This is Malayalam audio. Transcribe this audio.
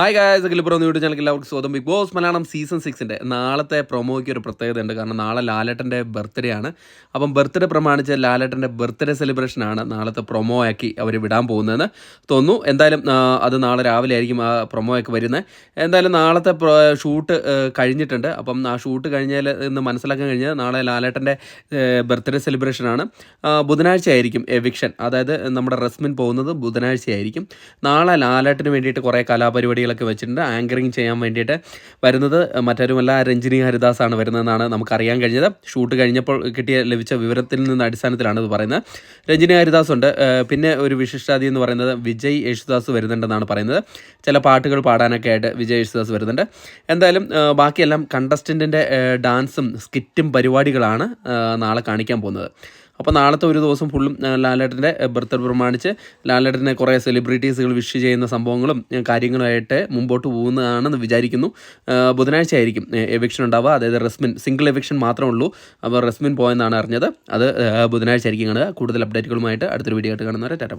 Hi guys Akhil pro YouTube ചാനലിൽ എല്ലാവർക്കും സ്വന്തം ബിഗ് ബോസ് മലയാളം സീസൺ സിക്സിന്റെ നാളത്തെ പ്രൊമോയ്ക്ക് ഒരു പ്രത്യേകത ഉണ്ട് കാരണം നാളെ ലാലേട്ടന്റെ ബർത്ത്ഡേ ആണ്. അപ്പം ബർത്ത്ഡേ പ്രമാണിച്ച് ലാലേട്ടന്റെ ബർത്ത്ഡേ സെലിബ്രേഷൻ ആണ് നാളത്തെ പ്രൊമോ ആക്കി അവർ വിടാൻ പോകുന്നതെന്ന് തോന്നുന്നു. എന്തായാലും അത് നാളെ രാവിലെ ആയിരിക്കും ആ പ്രൊമോ ഒക്കെ വരുന്നത്. എന്തായാലും നാളത്തെ ഷൂട്ട് കഴിഞ്ഞിട്ടുണ്ട്. അപ്പം ആ ഷൂട്ട് കഴിഞ്ഞാൽ ഇന്ന് മനസ്സിലാക്കാൻ കഴിഞ്ഞാൽ നാളെ ലാലേട്ടന്റെ ബർത്ത്ഡേ സെലിബ്രേഷൻ ആണ്. ബുധനാഴ്ച ആയിരിക്കും എവിക്ഷൻ അതായത് നമ്മുടെ റസ്മിൻ പോകുന്നത് ബുധനാഴ്ച ആയിരിക്കും. നാളെ ലാലേട്ടന് വേണ്ടിയിട്ട് കുറേ കലാപരിപാടികളൊക്കെ വെച്ചിട്ടുണ്ട്. ആങ്കറിങ് ചെയ്യാൻ വേണ്ടിയിട്ട് വരുന്നത്. മറ്റാരുമല്ല രഞ്ജിനി ഹരിദാസ് ഹരിദാസാണ് വരുന്നതെന്നാണ് നമുക്കറിയാൻ കഴിഞ്ഞത്. ഷൂട്ട് കഴിഞ്ഞപ്പോൾ കിട്ടിയ ലഭിച്ച വിവരത്തിൽ നിന്ന് അടിസ്ഥാനത്തിലാണ് ഇത് പറയുന്നത്. രഞ്ജിനി ഹരിദാസ് ഉണ്ട് പിന്നെ ഒരു വിശിഷ്ടാതി എന്ന് പറയുന്നത് വിജയ് യേശുദാസ് വരുന്നുണ്ടെന്നാണ് പറയുന്നത്. ചില പാട്ടുകൾ പാടാനൊക്കെ ആയിട്ട് വിജയ് യേശുദാസ് വരുന്നുണ്ട്. എന്തായാലും ബാക്കിയെല്ലാം കണ്ടസ്റ്റന്റിന്റെ ഡാൻസും സ്കിറ്റും പരിപാടികളാണ് നാളെ കാണിക്കാൻ പോകുന്നത്. അപ്പോൾ നാളത്തെ ഒരു ദിവസം ഫുള്ളും ലാലേട്ടന്റെ ബർത്ത്ഡേ പ്രമാണിച്ച് ലാലേട്ടനെ കുറേ സെലിബ്രിറ്റീസുകൾ വിഷ് ചെയ്യുന്ന സംഭവങ്ങളും കാര്യങ്ങളുമായിട്ട് മുമ്പോട്ട് പോകുന്നതാണെന്ന് വിചാരിക്കുന്നു. ബുധനാഴ്ച ആയിരിക്കും എവിക്ഷൻ ഉണ്ടാവുക. അതായത് റെസ്മിൻ സിംഗിൾ എവിക്ഷൻ മാത്രമേ ഉള്ളൂ. അപ്പോൾ റെസ്മിൻ പോയെന്നാണ് അറിഞ്ഞത്. അത് ബുധനാഴ്ച ആയിരിക്കും കാണുക. കൂടുതൽ അപ്ഡേറ്റുകളുമായിട്ട് അടുത്തൊരു വീഡിയോ ആയിട്ട് കാണുന്നവരെ ടാറ്റ